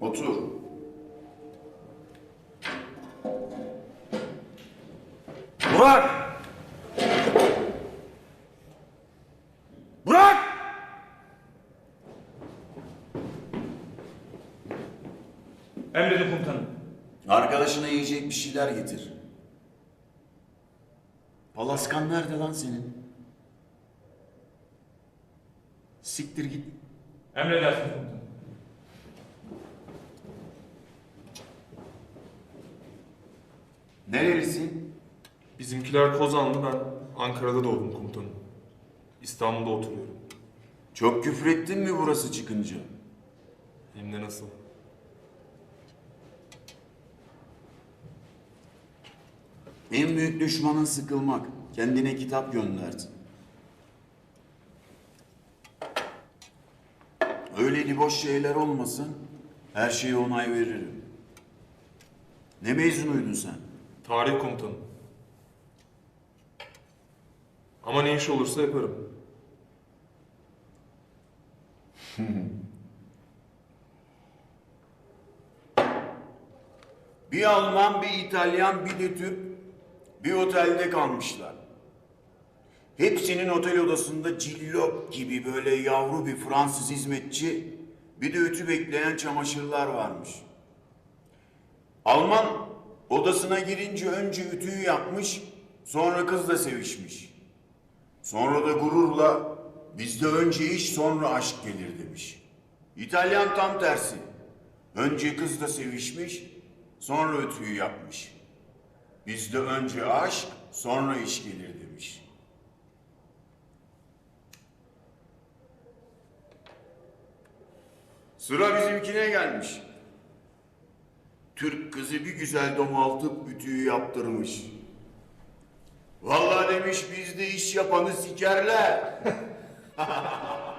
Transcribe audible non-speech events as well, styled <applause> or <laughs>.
Otur. Burak! Burak! Emredin komutanım. Arkadaşına yiyecek bir şeyler getir. Palaskan nerede lan senin? Siktir git. Emredersin komutanım. Nerelisin? Bizimkiler Kozanlı, ben Ankara'da doğdum komutanım. İstanbul'da oturuyorum. Çok küfrettin mi burası çıkınca? Hem de nasıl? En büyük düşmanın sıkılmak. Kendine kitap gönderdi. Öyle boş şeyler olmasın, her şeye onay veririm. Ne mezunuydun sen? Tarih komutanım. Ama ne iş olursa yaparım. <laughs> Bir Alman, bir İtalyan, bir de Türk bir otelde kalmışlar. Hepsinin otel odasında cillop gibi böyle yavru bir Fransız hizmetçi, bir de ütü bekleyen çamaşırlar varmış. Alman odasına girince önce ütüyü yapmış, sonra kızla sevişmiş. Sonra da gururla bizde önce iş sonra aşk gelir demiş. İtalyan tam tersi. Önce kızla sevişmiş, sonra ütüyü yapmış. Bizde önce aşk, sonra iş gelir demiş. Sıra bizimkine gelmiş. Türk kızı bir güzel domaltıp ütüyü yaptırmış. Vallahi demiş bizde iş yapanı sikerler. <laughs>